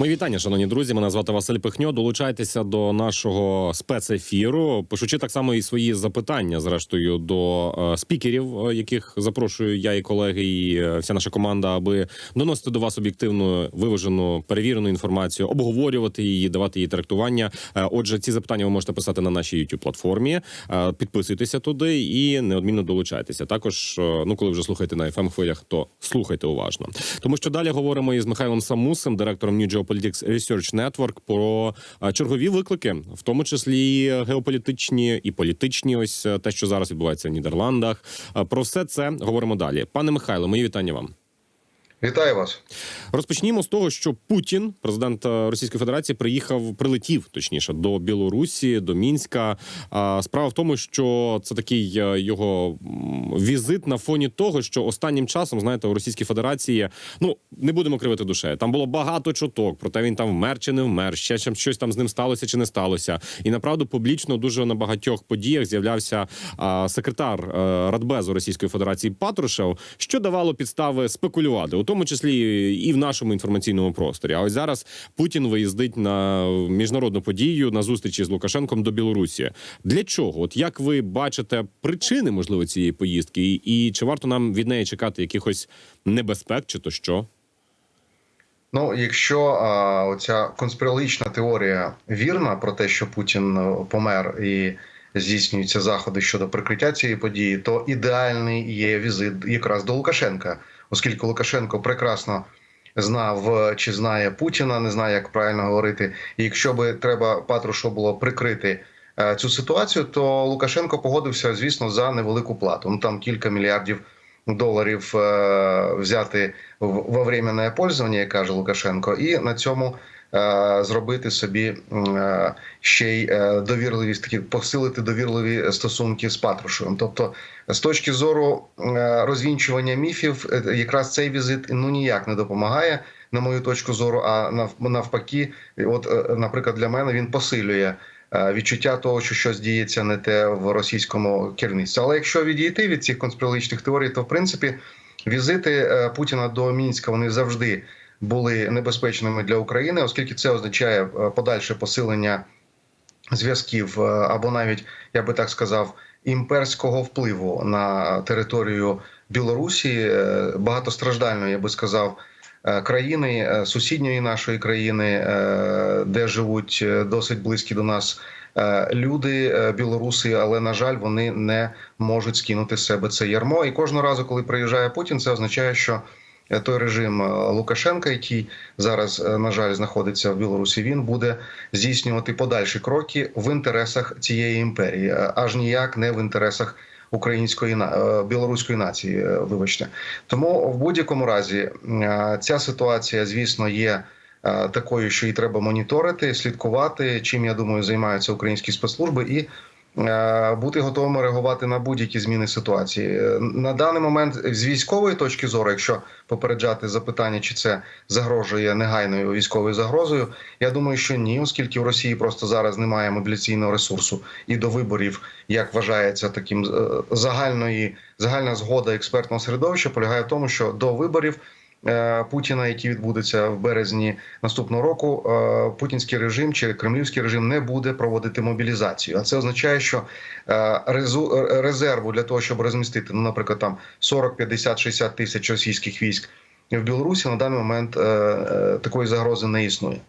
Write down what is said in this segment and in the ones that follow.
Мої вітання, шановні друзі. Мене звати Василь Пихньо. Долучайтеся до нашого спецефіру. Пишучи так само і свої запитання, зрештою, до е, спікерів, е, яких запрошую я і колеги, і е, вся наша команда, аби доносити до вас об'єктивну, виважену, перевірену інформацію, обговорювати її, давати її трактування. Отже, ці запитання ви можете писати на нашій youtube платформі. Підписуйтеся туди і неодмінно долучайтеся. Також, ну коли вже слухаєте на fm хвилях, то слухайте уважно. Тому що далі говоримо із Михайлом Самусем, директором New Geopolitics Research Network, про е, чергові виклики, в тому числі геополітичні і політичні. Ось е, те, що зараз відбувається в Нідерландах. Е, Про все це говоримо далі. Пане Михайло, мої вітання вам. Вітаю вас. Розпочнімо з того, що Путін, президент Російської Федерації, приїхав, прилетів точніше до Білорусі, до Мінська. Справа в тому, що це такий е, його візит на фоні того, що останнім часом, знаєте, у Російській Федерації ну не будемо кривити душею. Там було багато чуток про те, він там вмер чи не вмер, ще щось там з ним сталося чи не сталося. І направду публічно дуже на багатьох подіях з'являвся секретар е, Радбезу Російської Федерації Патрушев, що давало підстави спекулювати, тому числі і в нашому інформаційному просторі. А ось зараз Путін виїздить на міжнародну подію на зустрічі з Лукашенком до Білорусі. Для чого? От як ви бачите причини можливо цієї поїздки, і, чи варто нам від неї чекати якихось небезпек, чи то що? Ну, якщо а, оця конспірологічна теорія вірна про те, що Путін е, помер і здійснюються заходи щодо прикриття цієї події, то ідеальний є візит якраз до Лукашенка, оскільки Лукашенко прекрасно знав е, чи знає Путіна, не знає, як правильно говорити. І якщо би треба Патрушу було прикрити е, цю ситуацію, то Лукашенко погодився, звісно, за невелику плату. Ну там кілька мільярдів доларів е, взяти в- временне пользування, як каже Лукашенко, і на цьому зробити собі е, ще й е, довірливість, такі посилити довірливі стосунки з Патрушевим. Тобто, з точки зору е, розвінчування міфів, е, якраз цей візит ну ніяк не допомагає. На мою точку зору, а нав- навпаки, от, е, наприклад, для мене він посилює е, відчуття того, що щось діється не те в російському керівництві. Але якщо відійти від цих конспірологічних теорій, то в принципі візити е, Путіна до Мінська вони завжди були небезпечними для України, оскільки це означає е, подальше посилення зв'язків е, або навіть я би так сказав імперського впливу на територію Білорусі, е, багатостраждальної, я би сказав. Країни сусідньої нашої країни, де живуть досить близькі до нас люди, білоруси, але на жаль, вони не можуть скинути з себе це ярмо. І кожного разу, коли приїжджає Путін, це означає, що той режим е, Лукашенка, який зараз, е, на жаль, знаходиться в Білорусі, він буде здійснювати подальші кроки в інтересах цієї імперії, е, аж ніяк не в інтересах української е, білоруської нації. е, Вибачте, тому в будь-якому разі е, ця ситуація, звісно, є. е, Такою, що її треба моніторити, слідкувати, чим я думаю, займаються українські спецслужби, і е, бути готовими реагувати на будь-які зміни ситуації Е, на даний момент. З військової точки зору, якщо попереджати запитання, чи це загрожує негайною військовою загрозою, я думаю, що ні, оскільки в Росії просто зараз немає мобіляційного ресурсу і до виборів, як вважається таким е, загальної загальна згода експертного середовища, полягає в тому, що до виборів. Е, Путіна, які відбудуться в березні наступного року, е, путінський режим чи кремлівський режим не буде проводити мобілізацію. А це означає, що е, резерву для того, щоб розмістити, ну, наприклад, там 40, 50, 60 тисяч російських військ в Білорусі на даний момент такої загрози не існує.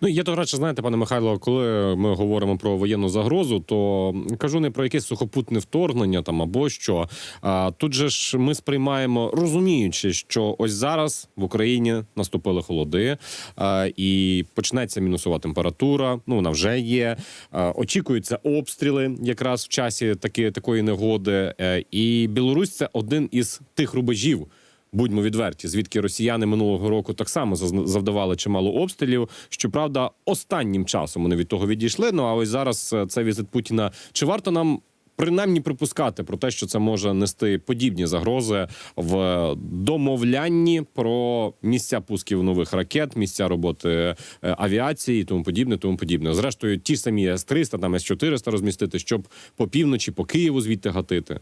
Ну я до речі, знаєте, пане Михайло, коли ми говоримо про воєнну загрозу, то кажу не про якесь сухопутне вторгнення там або що. А тут же ж ми сприймаємо, розуміючи, що ось зараз в Україні наступили холоди, а, і почнеться мінусова температура. Ну вона вже є. А, очікуються обстріли якраз в часі таки такої негоди. Е, І Білорусь це один із тих рубежів. Будьмо відверті, звідки росіяни минулого року так само завдавали чимало обстрілів. Щоправда, останнім часом вони від того відійшли. Ну а ось зараз е, це візит Путіна. Чи варто нам принаймні припускати про те, що це може нести подібні загрози в домовлянні про місця пусків нових ракет, місця роботи е, авіації і тому подібне, тому подібне. Зрештою, ті самі С-300, там С-400 розмістити, щоб по півночі, по Києву звідти гатити.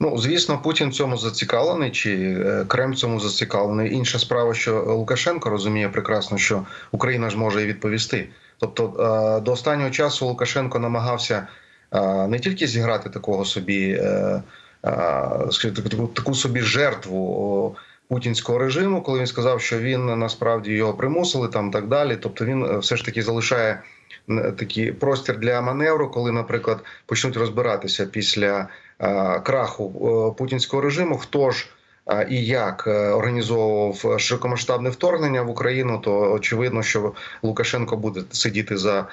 Ну, звісно, Путін цьому зацікавлений, чи е, Кремль цьому зацікавлений. Інша справа, що Лукашенко розуміє прекрасно, що Україна ж може і відповісти. Тобто, е, до останнього часу Лукашенко намагався е, не тільки зіграти такого собі, таку, собі жертву путінського режиму, коли він сказав, що він насправді його примусили там так далі. Тобто він все ж таки залишає такий простір для маневру, коли, наприклад, почнуть розбиратися після краху е, путінського режиму, хто ж е, і як е, організовував широкомасштабне вторгнення в Україну, то очевидно, що Лукашенко буде сидіти за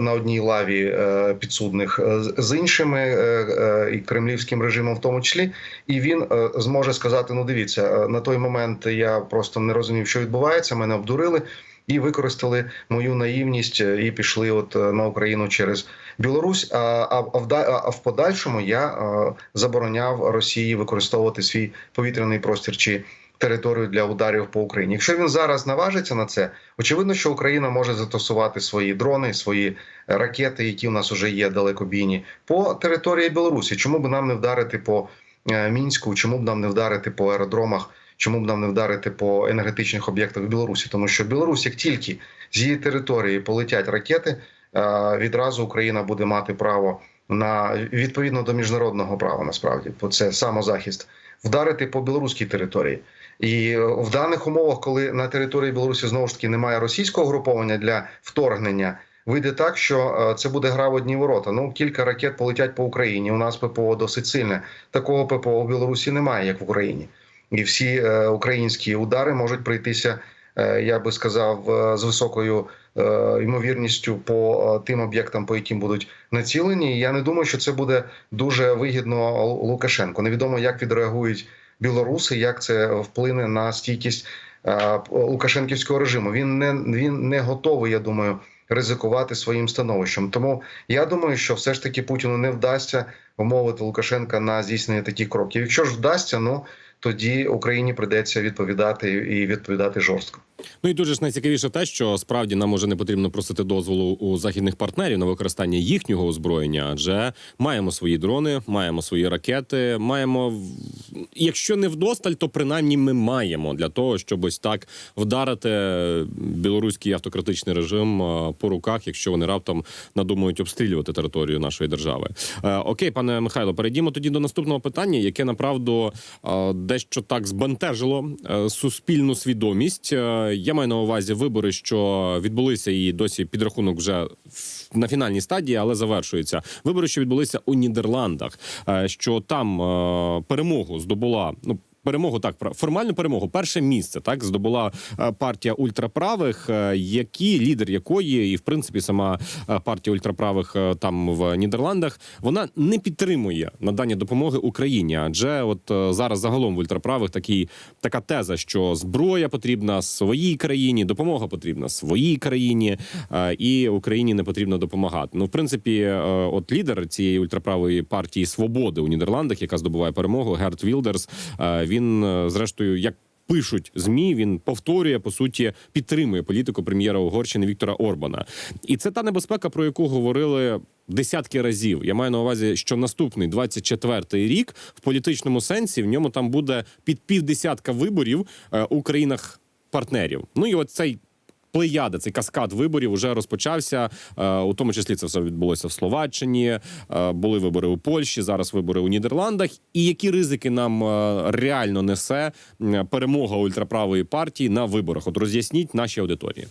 на одній лаві е, підсудних е, з- іншими е, е, і кремлівським режимом, в тому числі, і він е, зможе сказати: ну, дивіться, е, на той момент я просто не розумів, що відбувається. Мене обдурили. І використали мою наївність е, і пішли от е, на Україну через Білорусь. А, а, в, подальшому я е, забороняв Росії використовувати свій повітряний простір чи територію для ударів по Україні. Якщо він зараз наважиться на це, очевидно, що Україна може застосувати свої дрони, свої ракети, які у нас вже є далекобійні, по території Білорусі. Чому б нам не вдарити по мінську? Чому б нам не вдарити по аеродромах? Чому б нам не вдарити по енергетичних об'єктах в Білорусі? Тому що Білорусь, як тільки з її території полетять ракети, е, відразу Україна буде мати право на відповідно до міжнародного права, насправді, бо це самозахист, вдарити по білоруській території. І е, в даних умовах, коли на території Білорусі знову ж таки немає російського груповання для вторгнення, вийде так, що е, це буде гра в одні ворота. Ну кілька ракет полетять по Україні. У нас ППО досить сильне. Такого ППО в Білорусі немає, як в Україні. І всі е, українські удари можуть прийтися, е, я би сказав, е, з високою ймовірністю по тим об'єктам, по яким будуть націлені. Я не думаю, що це буде дуже вигідно Лу- Лукашенко. Невідомо, як відреагують білоруси, як це вплине на стійкість лукашенківського режиму. Він не він не готовий, я думаю, ризикувати своїм становищем. Тому я думаю, що все ж таки Путіну не вдасться вмовити Лукашенка на здійснення таких кроків. Якщо ж вдасться, ну тоді Україні прийдеться відповідати і відповідати жорстко. Ну і дуже ж найцікавіше те, що справді нам уже не потрібно просити дозволу у західних партнерів на використання їхнього озброєння, адже маємо свої дрони, маємо свої ракети, маємо якщо не вдосталь, то принаймні ми маємо для того, щоб ось так вдарити білоруський автократичний режим е, по руках, якщо вони раптом надумають обстрілювати територію нашої держави. Е, Окей, пане Михайло, перейдімо тоді до наступного питання, яке направду е, дещо так збентежило суспільну свідомість. Я маю на увазі вибори, що відбулися і досі підрахунок вже на фінальній стадії, але завершується. Вибори, що відбулися у Нідерландах, е, що там е, перемогу здобула ну. Перемогу так формальну перемогу. Перше місце так здобула е, партія ультраправих, е, які лідер якої, і в принципі сама е, партія ультраправих там в Нідерландах, вона не підтримує надання допомоги Україні. Адже от зараз загалом в ультраправих такі така теза, що зброя потрібна своїй країні, допомога потрібна своїй країні, і Україні не потрібно допомагати. Ну, в принципі, от лідер цієї ультраправої партії свободи у Нідерландах, яка здобуває перемогу, Герт Вілдерс. Він е, зрештою як. Пишуть змі, він повторює по суті, підтримує політику прем'єра Угорщини Віктора Орбана, і це та небезпека, про яку говорили десятки разів. Я маю на увазі, що наступний 24-й рік в політичному сенсі в ньому там буде під півдесятка виборів е, у країнах партнерів. Ну і от цей плеяда, цей каскад виборів вже розпочався. Е, У тому числі це все відбулося в Словаччині. е, Були вибори у Польщі, зараз вибори у Нідерландах. І які ризики нам е, реально несе перемога ультраправої партії на виборах? От роз'ясніть нашій аудиторії.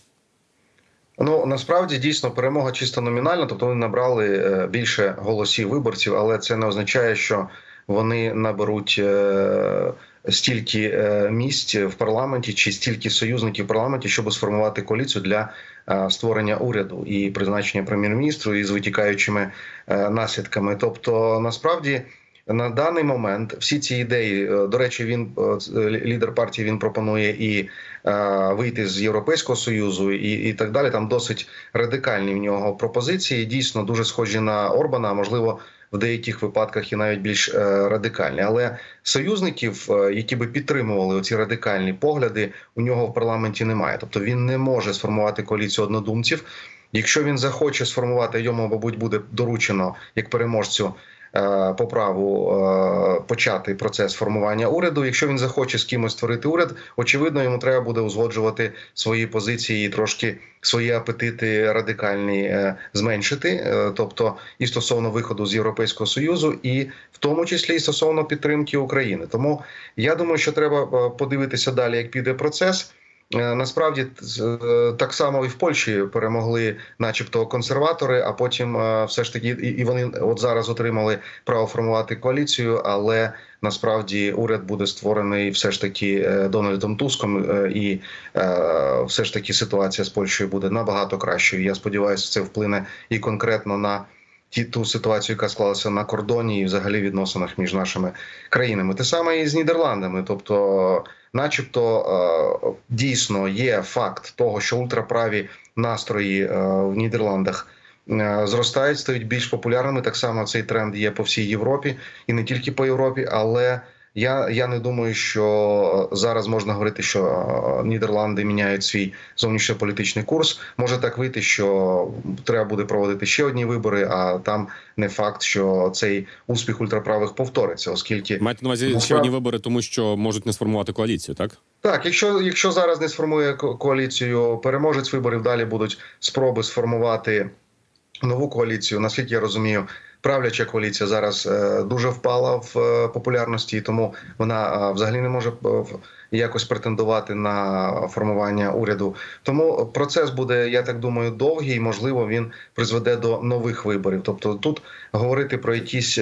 Ну насправді дійсно перемога чисто номінальна, тобто вони набрали більше голосів виборців, але це не означає, що вони наберуть е, стільки е, місць в парламенті чи стільки союзників в парламенті, щоб сформувати коаліцію для е, створення уряду і призначення прем'єр-міністру із витікаючими наслідками. Тобто, насправді. На даний момент всі ці ідеї, до речі, він лідер партії він пропонує і вийти з Європейського союзу, і, і так далі. Там досить радикальні в нього пропозиції. Дійсно дуже схожі на Орбана, можливо, в деяких випадках і навіть більш е, радикальні. Але союзників, е, які би підтримували ці радикальні погляди, у нього в парламенті немає. Тобто він не може сформувати коаліцію однодумців. Якщо він захоче сформувати, йому, мабуть, буде доручено як переможцю по праву е, почати процес формування уряду. Якщо він захоче з кимось створити уряд, очевидно, йому треба буде узгоджувати свої позиції і трошки свої апетити радикальні е, зменшити, Е, тобто і стосовно виходу з Європейського союзу, і в тому числі і стосовно підтримки України. Тому я думаю, що треба е, подивитися далі, як піде процес. Е, Насправді е, так само і в Польщі перемогли, начебто, консерватори, а потім е, все ж таки і вони от зараз отримали право формувати коаліцію, але насправді уряд буде створений все ж таки Дональдом Туском, і все ж таки ситуація з Польщею буде набагато кращою. Я сподіваюся, це вплине і конкретно на ті ту ситуацію, яка склалася на кордоні, і взагалі відносинах між нашими країнами. Те саме і з Нідерландами, тобто начебто е, дійсно є факт того, що ультраправі настрої е, в Нідерландах е, зростають, стають більш популярними. Так само цей тренд є по всій Європі і не тільки по Європі, але я, я не думаю, що зараз можна говорити, що е, Нідерланди міняють свій зовнішньополітичний курс. Може так вийти, що треба буде проводити ще одні вибори, а там не факт, що цей успіх ультраправих повториться, оскільки Маєте на увазі ще одні вибори, тому що можуть не сформувати коаліцію, так? Так, якщо, якщо зараз не сформує коаліцію переможець виборів, далі будуть спроби сформувати нову коаліцію. Наскільки я розумію, правляча коаліція зараз е, дуже впала в е, популярності, і тому вона е, взагалі не може якось претендувати на формування уряду. Тому процес буде, я так думаю, довгий. і, Можливо, він призведе до нових виборів. Тобто, тут говорити про якісь,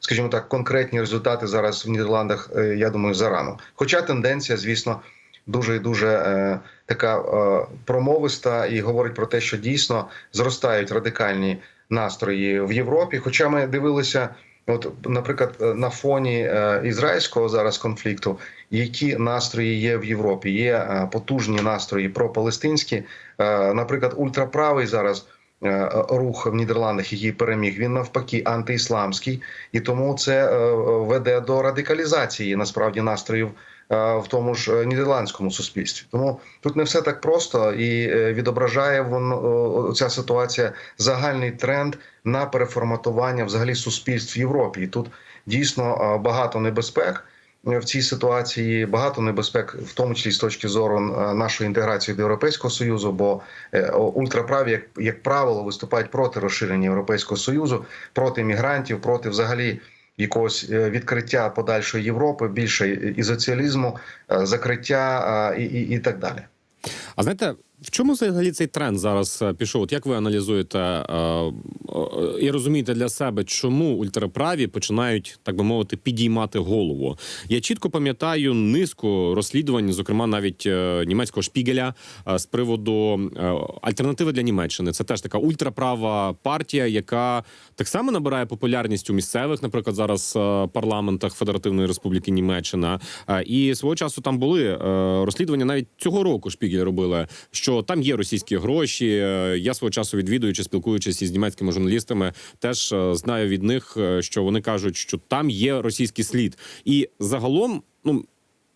скажімо так, конкретні результати зараз в Нідерландах, я думаю, зарано. Хоча тенденція, звісно, дуже і дуже е, така е, промовиста і говорить про те, що дійсно зростають радикальні настрої в Європі. Хоча ми дивилися, от, наприклад, на фоні е, ізраїльського зараз конфлікту, які настрої є в Європі. Є е, потужні настрої пропалестинські, Е, наприклад, ультраправий зараз. е, Рух в Нідерландах, який переміг, він навпаки антиісламський, і тому це е, веде до радикалізації насправді настроїв в тому ж е, нідерландському суспільстві. Тому тут не все так просто і е, відображає воно ця ситуація загальний тренд на переформатування взагалі суспільств в Європі. І тут дійсно е, багато небезпек. В цій ситуації багато небезпек, в тому числі з точки зору е, нашої інтеграції до Європейського союзу, бо е, ультраправі, як, як правило, виступають проти розширення Європейського союзу, проти мігрантів, проти взагалі якогось е, відкриття подальшої Європи, більше ізоціалізму, е, закриття е, і, і, і так далі. А знаєте, в чому взагалі цей тренд зараз е, пішов? От як ви аналізуєте е, е, і розумієте для себе, чому ультраправі починають, так би мовити, підіймати голову? Я чітко пам'ятаю низку розслідувань, зокрема навіть е, німецького шпігеля з приводу альтернативи для Німеччини. Це теж така ультраправа партія, яка так само набирає популярність у місцевих, наприклад, зараз парламентах Федеративної Республіки Німеччина. І свого часу там були розслідування навіть цього року. Шпігель робили, що там є російські гроші. Е, Я свого часу відвідуючи, спілкуючись із німецькими журналістами, теж е, знаю від них, е, що вони кажуть, що там є російський слід, і загалом, ну.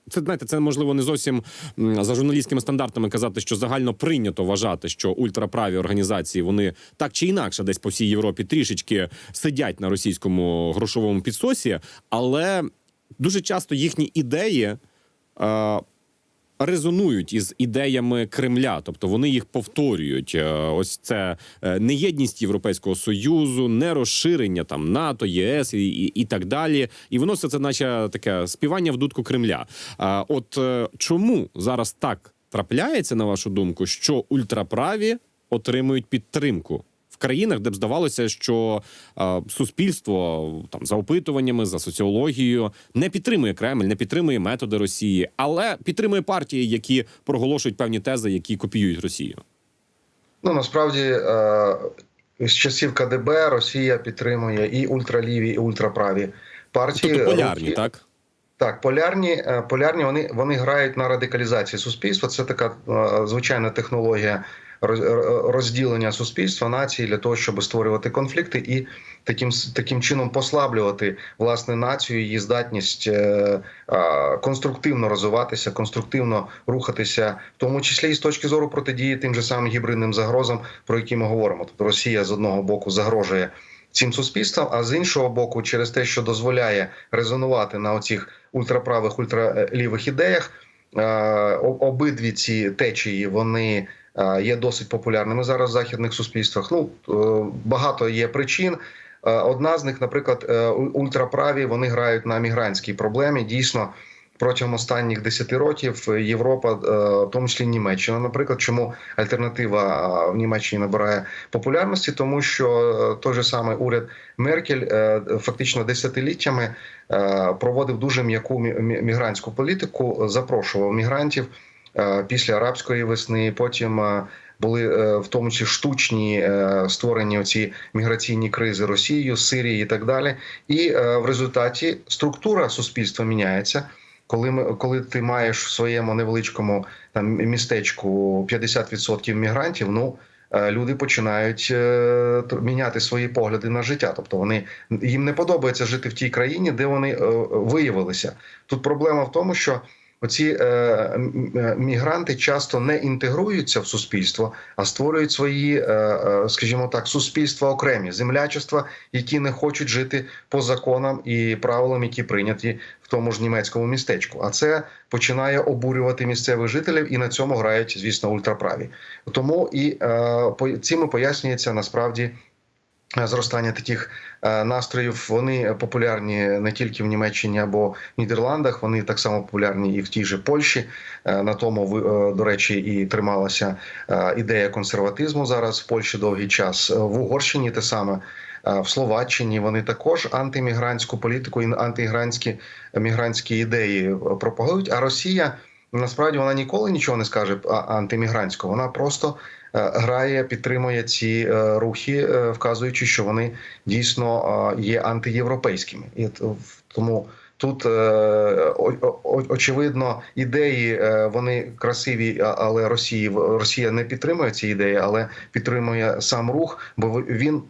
Це знаєте, це можливо не зовсім за журналістськими стандартами казати, що загально прийнято вважати, що ультраправі організації вони так чи інакше десь по всій Європі трішечки сидять на російському грошовому підсосі, але дуже часто їхні ідеї. Е, резонують із ідеями Кремля, тобто вони їх повторюють. Е, Ось це е, неєдність Європейського союзу, не розширення там НАТО, ЄС і, і, і так далі. І воно все це, наче таке співання в дудку Кремля. А от е, чому зараз так трапляється, на вашу думку, що ультраправі отримують підтримку? Країнах, де б здавалося, що е, суспільство там за опитуваннями, за соціологією не підтримує Кремль, не підтримує методи Росії, але підтримує партії, які проголошують певні тези, які копіюють Росію. Ну насправді е, з часів КДБ Росія підтримує і ультраліві, і ультраправі партії. Тобто полярні, так Так, полярні, е, полярні вони, вони грають на радикалізації суспільства. Це така е, звичайна технологія розділення суспільства нації для того, щоб створювати конфлікти і таким таким чином послаблювати власне націю, її здатність е, е, конструктивно розвиватися, конструктивно рухатися, в тому числі і з точки зору протидії тим же самим гібридним загрозам, про які ми говоримо. Тобто Росія з одного боку загрожує цим суспільством. А з іншого боку, через те, що дозволяє резонувати на оцих ультраправих, ультралівих ідеях, е, обидві ці течії вони е, є досить популярними зараз в західних суспільствах. Ну е, багато є причин. Е, Одна з них, наприклад, е, ультраправі вони грають на мігрантській проблемі. Дійсно, протягом останніх 10 років Європа, е, в тому числі Німеччина, наприклад, чому альтернатива е, в Німеччині набирає популярності, тому що е, той же самий уряд Меркель е, фактично десятиліттями е, проводив дуже м'яку мі- мі- мігрантську політику, запрошував мігрантів е, після арабської весни. Потім е, були е, в тому числі штучні е, створені оці міграційні кризи Росією, Сирії і так далі. І е, в результаті структура суспільства міняється. Коли ми, коли ти маєш в своєму невеличкому там містечку 50% мігрантів, ну е, люди починають е, міняти свої погляди на життя. Тобто вони їм не подобається жити в тій країні, де вони е, виявилися. Тут проблема в тому, що оці е, м- мігранти часто не інтегруються в суспільство, а створюють свої, е, е, скажімо так, суспільства окремі землячества, які не хочуть жити по законам і правилам, які прийняті в тому ж німецькому містечку. А це починає обурювати місцевих жителів, і на цьому грають, звісно, ультраправі. Тому і е, цим і пояснюється насправді. Зростання таких е, настроїв вони популярні не тільки в Німеччині або в Нідерландах, вони так само популярні і в тій же Польщі. Е, На тому е, до речі, і трималася ідея консерватизму зараз в Польщі довгий час. В Угорщині те саме. В Словаччині вони також антимігрантську політику і антимігрантські мігрантські ідеї пропагують. А Росія насправді вона ніколи нічого не скаже антимігрантського. Вона просто грає, підтримує ці е, рухи, е, вказуючи, що вони дійсно е, є антиєвропейськими. І тому тут е, очевидно ідеї е, вони красиві, але Росії Росія не підтримує ці ідеї, але підтримує сам рух, бо він.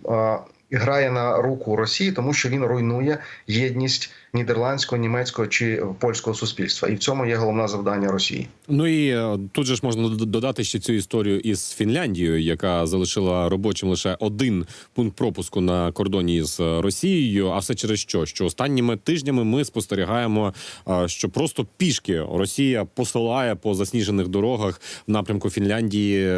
Е, Грає на руку Росії, тому що він руйнує єдність нідерландського, німецького чи польського суспільства, і в цьому є головне завдання Росії. Ну і е, тут же ж можна додати ще цю історію із Фінляндією, яка залишила робочим лише один пункт пропуску на кордоні з е, Росією. А все через що? Що останніми тижнями ми спостерігаємо, е, що просто пішки Росія посилає по засніжених дорогах в напрямку Фінляндії.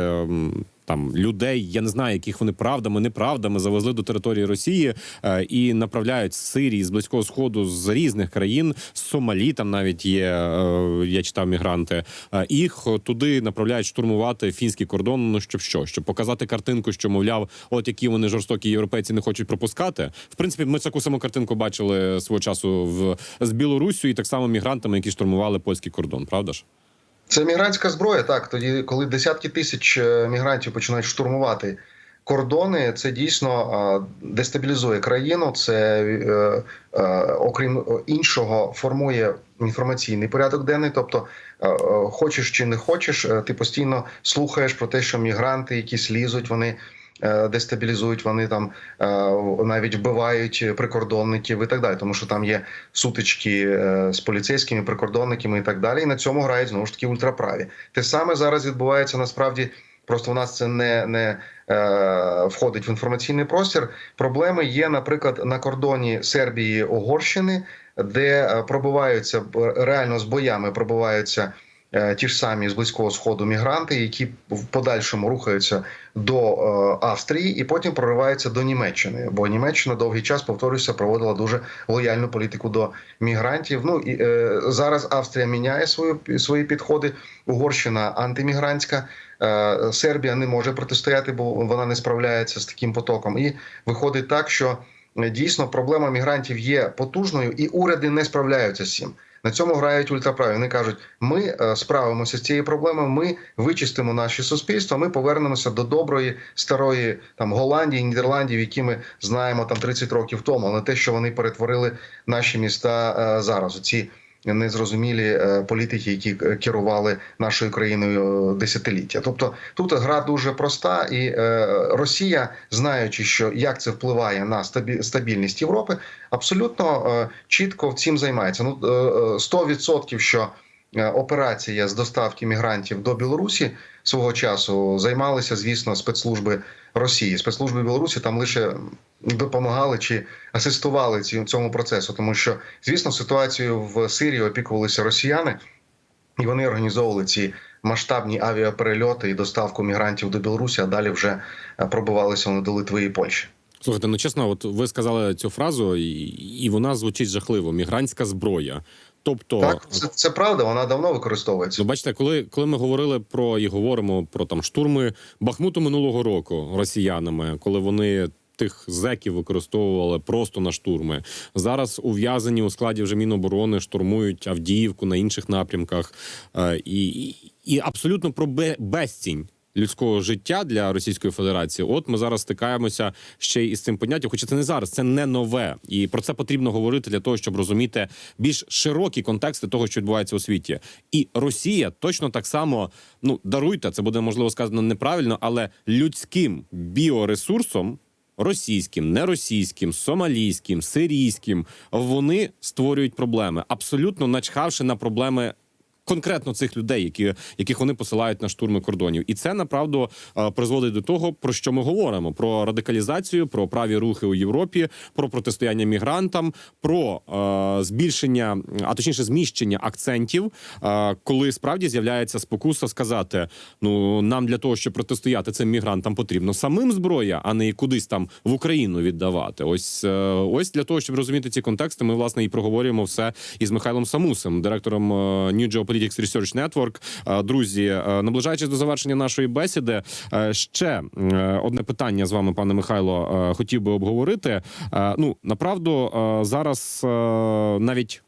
Там людей, я не знаю, яких вони правдами, неправдами завезли до території Росії е, і направляють з Сирії, з близького сходу, з різних країн, з Сомалі. Там навіть є е, я читав мігранти. Е, їх туди направляють штурмувати фінський кордон. Ну щоб що? Щоб показати картинку, що мовляв, от які вони жорстокі європейці не хочуть пропускати. В принципі, ми таку саму картинку бачили свого часу в з Білоруссю і так само мігрантами, які штурмували польський кордон. Правда ж? Це мігрантська зброя. Так, тоді, коли десятки тисяч е, мігрантів починають штурмувати кордони, це дійсно дестабілізує країну. Це е, е, окрім іншого формує інформаційний порядок денний. Тобто, хочеш чи не хочеш, ти постійно слухаєш про те, що мігранти, якісь лізуть, вони. Е, Дестабілізують вони там е, навіть вбивають прикордонників і так далі, тому що там є сутички е, з поліцейськими прикордонниками і так далі. І на цьому грають знову ж таки ультраправі. Те саме зараз відбувається насправді. Просто в нас це не, не е, входить в інформаційний простір. Проблеми є, наприклад, на кордоні Сербії Угорщини, де пробиваються реально з боями пробиваються ті ж самі з близького сходу мігранти, які в подальшому рухаються до е, Австрії і потім прориваються до Німеччини. Бо Німеччина довгий час повторюся, проводила дуже лояльну політику до мігрантів. Ну і е, зараз Австрія міняє свою свої підходи. Угорщина антимігрантська. Е, Сербія не може протистояти, бо вона не справляється з таким потоком. І виходить так, що е, дійсно проблема мігрантів є потужною, і уряди не справляються з цим. На цьому грають ультраправі. Вони кажуть: ми е, справимося з цією проблемою. Ми вичистимо наші суспільства. Ми повернемося до доброї старої там Голландії, Нідерландів, які ми знаємо там 30 років тому, але те, що вони перетворили наші міста е, зараз. Ці незрозумілі е, політики, які е, керували нашою країною е, десятиліття. Тобто тут гра дуже проста, і Росія, знаючи, що як це впливає на стабі- стабільність Європи, абсолютно чітко цим займається. Ну е, е, 100% що операція з доставки мігрантів до Білорусі свого часу займалися, звісно, спецслужби Росії. Спецслужби Білорусі там лише допомагали чи асистували цьому процесу, тому що, звісно, ситуацію в Сирії опікувалися росіяни, і вони організовували ці масштабні авіаперельоти і доставку мігрантів до Білорусі, а далі вже е, пробивалися вони до Литви і Польщі. Слухайте, ну чесно, от ви сказали цю фразу, і, і вона звучить жахливо: мігрантська зброя. Тобто, Так, це, це правда, вона давно використовується. Ну, бачите, коли, коли ми говорили про і говоримо про там штурми Бахмуту минулого року росіянами, коли вони. Тих зеків використовували просто на штурми. Зараз ув'язані у складі вже Міноборони штурмують Авдіївку на інших напрямках. Е, і, і, і абсолютно про бе- безцінь людського життя для Російської Федерації. От ми зараз стикаємося ще й із цим поняттям. Хоча це не зараз, це не нове, і про це потрібно говорити для того, щоб розуміти більш широкі контексти того, що відбувається у світі. І Росія точно так само ну даруйте, це буде можливо сказано неправильно, але людським біоресурсом. Російським, неросійським, сомалійським, сирійським вони створюють проблеми, абсолютно начхавши на проблеми конкретно цих людей, які, яких вони посилають на штурми кордонів, і це направду е, призводить до того, про що ми говоримо: про радикалізацію, про праві рухи у Європі, про протистояння мігрантам, про е, збільшення, а точніше, зміщення акцентів, е, коли справді з'являється спокуса сказати: ну нам для того, щоб протистояти цим мігрантам, потрібно самим зброя, а не кудись там в Україну віддавати. Ось е, ось для того, щоб розуміти ці контексти, ми власне і проговорюємо все із Михайлом Самусем, директором е, New Geopolitics Research Network. Е, Друзі, е, наближаючись до завершення нашої бесіди, е, ще одне питання з вами, пане Михайло, хотів би обговорити. Ну направду зараз навіть.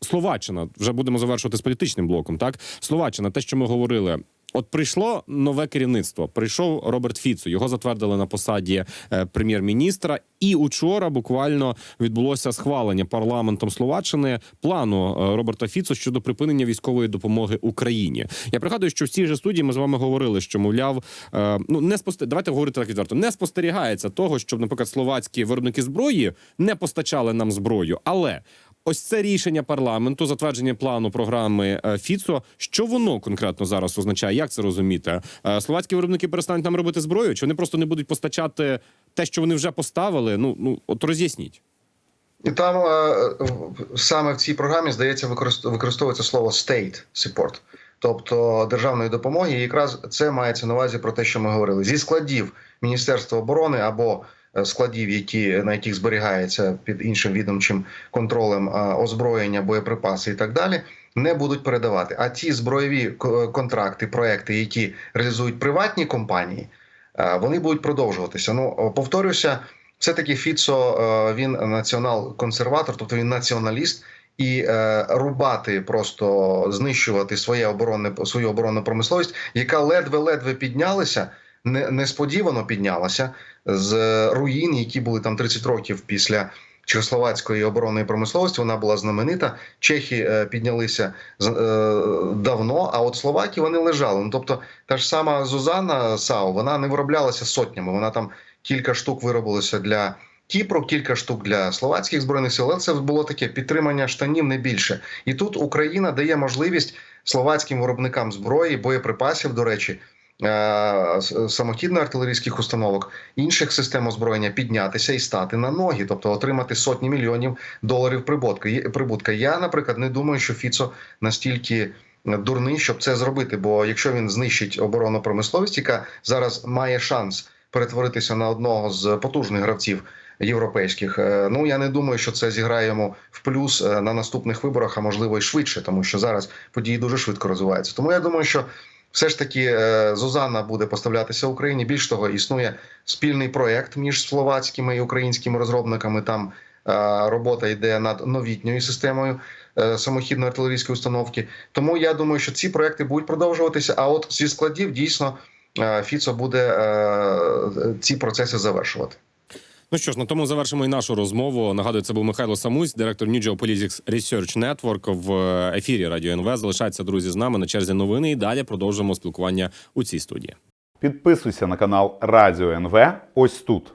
Словаччина вже будемо завершувати з політичним блоком. Так, Словаччина, те, що ми говорили. От прийшло нове керівництво. Прийшов Роберт Фіцо. Його затвердили на посаді е, прем'єр-міністра. І учора буквально відбулося схвалення парламентом Словаччини плану е, Роберта Фіцо щодо припинення військової допомоги Україні. Я пригадую, що в цій же студії ми з вами говорили, що мовляв, е, ну не спостерігається, давайте говорити так відверто. Не спостерігається того, щоб, наприклад, словацькі виробники зброї не постачали нам зброю, але Ось це рішення парламенту, затвердження плану програми е, Фіцо. Що воно конкретно зараз означає? Як це розуміти? Е, Словацькі виробники перестануть нам робити зброю? Чи вони просто не будуть постачати те, що вони вже поставили? Ну ну от роз'ясніть. І там е, саме в цій програмі здається використовується слово state support, тобто державної допомоги. І якраз це мається на увазі про те, що ми говорили зі складів Міністерства оборони або складів, які на яких зберігається під іншим відомчим контролем е, озброєння, боєприпаси і так далі. Не будуть передавати. А ті збройові контракти, проекти, які реалізують приватні компанії, е, вони будуть продовжуватися. Ну повторюся, все-таки Фіцо е, він націонал-консерватор, тобто він націоналіст, і е, рубати, просто знищувати своє оборонне свою оборонну промисловість, яка ледве-ледве піднялася, несподівано піднялася з руїн, які були там 30 років після. Чехословацької оборонної промисловості вона була знаменита. Чехи е, піднялися е, давно, а от словаки вони лежали. Ну тобто, та ж сама Зузана Сау, вона не вироблялася сотнями. Вона там кілька штук виробилося для Кіпру, кілька штук для словацьких збройних сил. Але це було таке підтримання штанів не більше. І тут Україна дає можливість словацьким виробникам зброї, боєприпасів, до речі. Е, с- Самохідно-артилерійських установок інших систем озброєння піднятися і стати на ноги, тобто отримати сотні мільйонів доларів прибутка. Я, наприклад, не думаю, що Фіцо настільки дурний, щоб це зробити. Бо якщо він знищить оборонну промисловість, яка зараз має шанс перетворитися на одного з потужних гравців європейських, е, ну я не думаю, що це зіграє йому в плюс е, на наступних виборах, а можливо й швидше, тому що зараз події дуже швидко розвиваються. Тому я думаю, що. Все ж таки, е, буде поставлятися Україні. Більш того, існує спільний проект між словацькими і українськими розробниками. Там е, робота йде над новітньою системою е, самохідної артилерійської установки. Тому я думаю, що ці проекти будуть продовжуватися. А от зі складів дійсно Фіцо буде ці процеси завершувати. Ну що ж, на тому завершимо і нашу розмову. Нагадую, це був Михайло Самусь, директор New Geopolitics Research Network в ефірі Радіо НВ. Залишайтеся, друзі, з нами на черзі новини. І далі продовжимо спілкування у цій студії. Підписуйся на канал Радіо НВ ось тут.